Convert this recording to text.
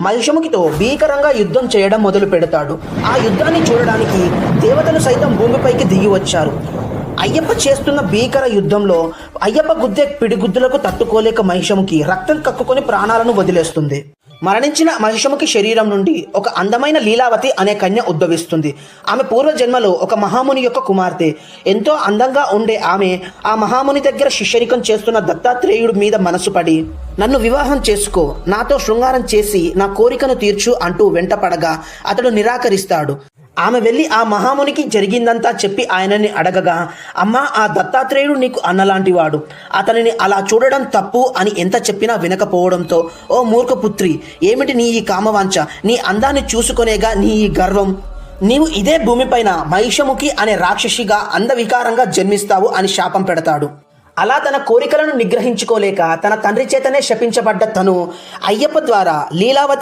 మహిషముఖితో భీకరంగా యుద్ధం చేయడం మొదలు పెడతాడు. ఆ యుద్ధాన్ని చూడడానికి దేవతలు సైతం భూమిపైకి దిగి వచ్చారు. అయ్యప్ప చేస్తున్న భీకర యుద్ధంలో అయ్యప్ప గుద్దె పిడిగుద్దులకు తట్టుకోలేక మహిషముకి రక్తం కక్కుకొని ప్రాణాలను వదిలేస్తుంది. మరణించిన మహిషముకి శరీరం నుండి ఒక అందమైన లీలావతి అనే కన్య ఉద్భవిస్తుంది. ఆమె పూర్వజన్మలో ఒక మహాముని యొక్క కుమార్తె. ఎంతో అందంగా ఉండే ఆమె ఆ మహాముని దగ్గర శిష్యరికం చేస్తున్న దత్తాత్రేయుడి మీద మనసు పడి నన్ను వివాహం చేసుకో నాతో శృంగారం చేసి నా కోరికను తీర్చు అంటూ వెంటపడగా అతడు నిరాకరిస్తాడు. ఆమె వెళ్ళి ఆ మహామునికి జరిగిందంతా చెప్పి ఆయనని అడగగా అమ్మ ఆ దత్తాత్రేయుడు నీకు అన్నలాంటివాడు. అతనిని అలా చూడడం తప్పు అని ఎంత చెప్పినా వినకపోవడంతో ఓ మూర్ఖపుత్రి ఏమిటి నీ ఈ కామవాంఛ? నీ అందాన్ని చూసుకొనేగా నీ ఈ గర్వం? నీవు ఇదే భూమిపైన మహిషముఖి అనే రాక్షసిగా అందవికారంగా జన్మిస్తావు అని శాపం పెడతాడు. అలా తన కోరికలను నిగ్రహించుకోలేక తన తండ్రి చేతనే శపించబడ్డ తను అయ్యప్ప ద్వారా లీలావతి